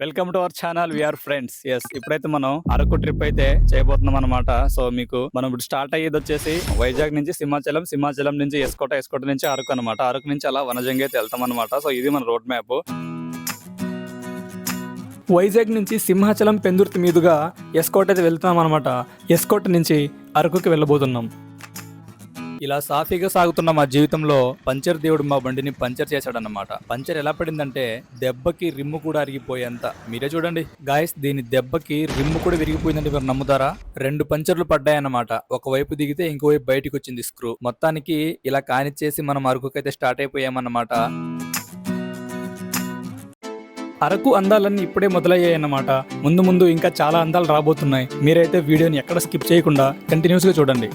Welcome to our channel we are friends yes ఇప్పుడైతే మనం Araku trip అయితే చేయబోతున్నాం అనమాట సో మీకు మనం ఇప్పుడు స్టార్ట్ అయ్యేది వచ్చేసి వైజాగ్ నుంచి సింహాచలం సింహాచలం నుంచి ఎస్కోట ఎస్కోట నుంచి అరకు అనమాట అరకు నుంచి అలా వనజంగి అయితే వెళ్తాం అనమాట సో ఇది మన రోడ్ మ్యాప్ వైజాగ్ నుంచి సింహాచలం పెందుర్తి మీదుగా ఎస్కోట అయితే వెళ్తున్నాం అనమాట ఎస్కోట్ నుంచి అరకుకి వెళ్ళబోతున్నాం. ఇలా సాఫీగా సాగుతున్న మా జీవితంలో పంచర్ దేవుడు మా బండిని పంచర్ చేశాడన్నమాట. పంచర్ ఎలా పడిందంటే దెబ్బకి రిమ్ము కూడా అరిగిపోయేంత. మీరే చూడండి. గాయస్ దీని దెబ్బకి రిమ్ము కూడా విరిగిపోయిందంటే మీరు నమ్ముతారా? రెండు పంచర్లు పడ్డాయన్నమాట. ఒకవైపు దిగితే ఇంకోవైపు బయటకు వచ్చింది స్క్రూ మొత్తానికి ఇలా కానిచ్చేసి మనం అరకుకైతే స్టార్ట్ అయిపోయామన్నమాట. అరకు అందాలన్నీ ఇప్పుడే మొదలయ్యాయన్నమాట. ముందు ముందు ఇంకా చాలా అందాలు రాబోతున్నాయి. మీరైతే వీడియోని ఎక్కడ స్కిప్ చేయకుండా కంటిన్యూస్గా చూడండి.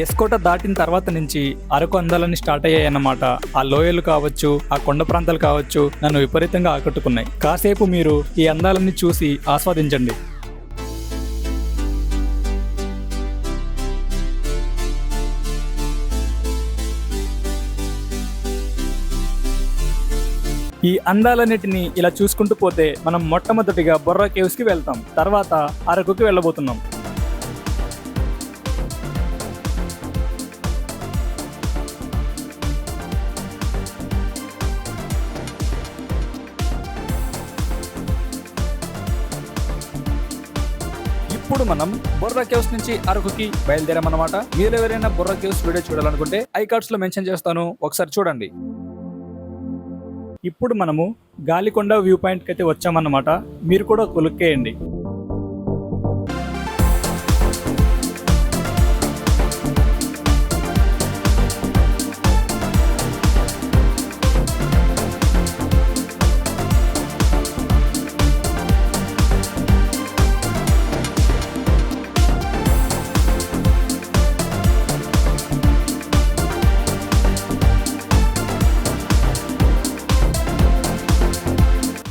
ఎస్కోట దాటిన తర్వాత నుంచి అరకు అందాలని స్టార్ట్ అయ్యాయన్నమాట. ఆ లోయలు కావచ్చు ఆ కొండ ప్రాంతాలు కావచ్చు నన్ను విపరీతంగా ఆకట్టుకున్నాయి. కాసేపు మీరు ఈ అందాలన్నీ చూసి ఆస్వాదించండి. ఈ అందాలన్నిటిని ఇలా చూసుకుంటూ పోతే మనం మొట్టమొదటిగా బొర్రా కేవ్స్కి వెళ్తాం. తర్వాత అరకుకి వెళ్ళబోతున్నాం. ఇప్పుడు మనం బొర్రా కేవ్స్ నుంచి అరకుకి బయలుదేరామన్నమాట. మీరు ఎవరైనా బొర్రా కేవ్స్ వీడియో చూడాలనుకుంటే ఐ కార్డ్స్లో మెన్షన్ చేస్తాను. ఒకసారి చూడండి. ఇప్పుడు మనము గాలికొండ వ్యూ పాయింట్కి అయితే వచ్చామన్నమాట. మీరు కూడా కొలుక్కేయండి.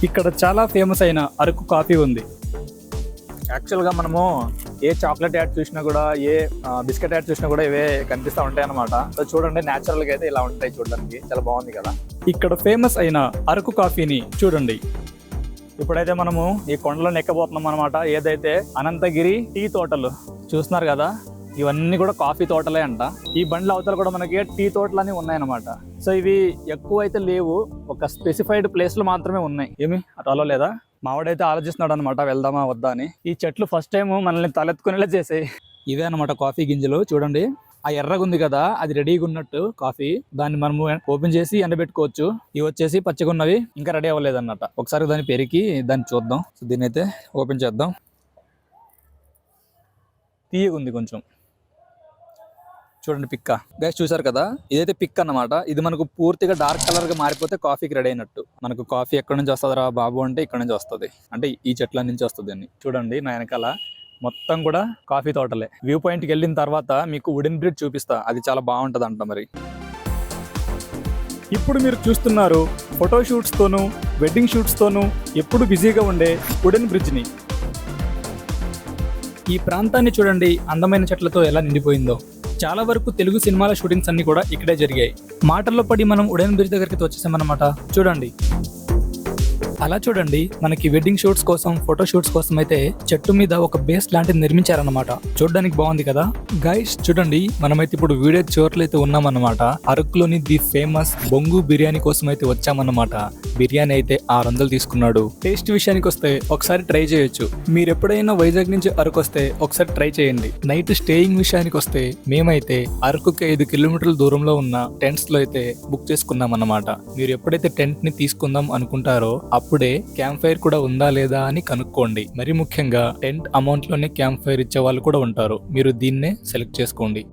ఇక్కడ చాలా ఫేమస్ అయిన అరకు కాఫీ ఉంది. యాక్చువల్గా మనము ఏ చాక్లెట్ యాడ్ చూసినా కూడా ఏ బిస్కెట్ యాడ్ చూసినా కూడా ఇవే కనిపిస్తూ ఉంటాయి అనమాట సో చూడండి న్యాచురల్గా అయితే ఇలా ఉంటాయి చూడడానికి. చాలా బాగుంది కదా. ఇక్కడ ఫేమస్ అయిన అరకు కాఫీని చూడండి. ఇప్పుడైతే మనము ఈ కొండలను ఎక్కబోతున్నాం అనమాట ఏదైతే అనంతగిరి టీ తోటలు చూస్తున్నారు కదా ఇవన్నీ కూడా కాఫీ తోటలే అంట. ఈ బండ్ల అవతల కూడా మనకి టీ తోటలు అని ఉన్నాయన్నమాట. సో ఇవి ఎక్కువ అయితే లేవు. ఒక స్పెసిఫైడ్ ప్లేస్లో మాత్రమే ఉన్నాయి. ఏమి? అటు లేదా? మావాడైతే ఆలోచిస్తున్నాడు అనమాట వెళ్దామా వద్దా అని. ఈ చెట్లు ఫస్ట్ టైం మనల్ని తలెత్తుకునేలా చేసాయి. ఇవే అనమాట కాఫీ గింజలు. చూడండి ఆ ఎర్రగా ఉంది కదా అది రెడీగా ఉన్నట్టు కాఫీ. దాన్ని మనము ఓపెన్ చేసి ఎండబెట్టుకోవచ్చు. ఇవి వచ్చేసి పచ్చగా ఉన్నవి ఇంకా రెడీ అవ్వలేదు అన్నమాట ఒకసారి దాన్ని పెరికి దాన్ని చూద్దాం. సో దీన్ని అయితే ఓపెన్ చేద్దాం. తీయగా ఉంది కొంచెం. చూడండి పిక్క. గైస్ చూసారు కదా? ఇదైతే పిక్ అన్నమాట. ఇది మనకు పూర్తిగా డార్క్ కలర్గా మారిపోతే కాఫీకి రెడీ అయినట్టు. మనకు కాఫీ ఎక్కడి నుంచి వస్తుందిరా బాబు అంటే ఇక్కడ నుంచి వస్తుంది. అంటే ఈ చెట్ల నుంచి వస్తుంది అని. చూడండి నా వెనకాల మొత్తం కూడా కాఫీ తోటలే. వ్యూ పాయింట్కి వెళ్ళిన తర్వాత మీకు వుడెన్ బ్రిడ్జ్ చూపిస్తా. అది చాలా బాగుంటుంది అంట మరి. ఇప్పుడు మీరు చూస్తున్నారు ఫోటో షూట్స్ తోను వెడ్డింగ్ షూట్స్ తోను ఎప్పుడు బిజీగా ఉండే వుడెన్ బ్రిడ్జ్ని ఈ ప్రాంతాన్ని చూడండి అందమైన చెట్లతో ఎలా నిండిపోయిందో. చాలా వరకు తెలుగు సినిమాల షూటింగ్స్ అన్ని కూడా ఇక్కడే జరిగాయి. మాటల్లో పడి మనం ఉడన్ బ్రిడ్జ్ దగ్గరికి వచ్చేసామన్నమాట. చూడండి. అలా చూడండి మనకి వెడ్డింగ్ షూట్స్ కోసం ఫోటో షూట్స్ కోసం అయితే చెట్టు మీద ఒక బేస్ లాంటిది నిర్మించారన్నమాట. చూడడానికి బాగుంది కదా? గైస్ చూడండి మనమైతే ఇప్పుడు వీడియో చివర్లో అయితే ఉన్నామన్నమాట. అరకులోని ది ఫేమస్ బొంగు బిర్యానీ కోసం అయితే వచ్చామన్నమాట. బిర్యానీ అయితే ఆరు వందలు తీసుకున్నాడు. టేస్ట్ విషయానికి వస్తే ఒకసారి ట్రై చేయొచ్చు. మీరు ఎప్పుడైనా వైజాగ్ నుంచి అరకు వస్తే ఒకసారి ట్రై చేయండి. నైట్ స్టేయింగ్ విషయానికి వస్తే మేమైతే అరకుకి ఐదు కిలోమీటర్ల దూరంలో ఉన్న టెంట్స్లో అయితే బుక్ చేసుకున్నాం అన్నమాట మీరు ఎప్పుడైతే టెంట్ని తీసుకుందాం అనుకుంటారో అప్పుడే క్యాంప్ ఫైర్ కూడా ఉందా లేదా అని కనుక్కోండి. మరి ముఖ్యంగా టెంట్ అమౌంట్లోనే క్యాంప్ ఫైర్ ఇచ్చే వాళ్ళు కూడా ఉంటారు. మీరు దీన్నే సెలెక్ట్ చేసుకోండి.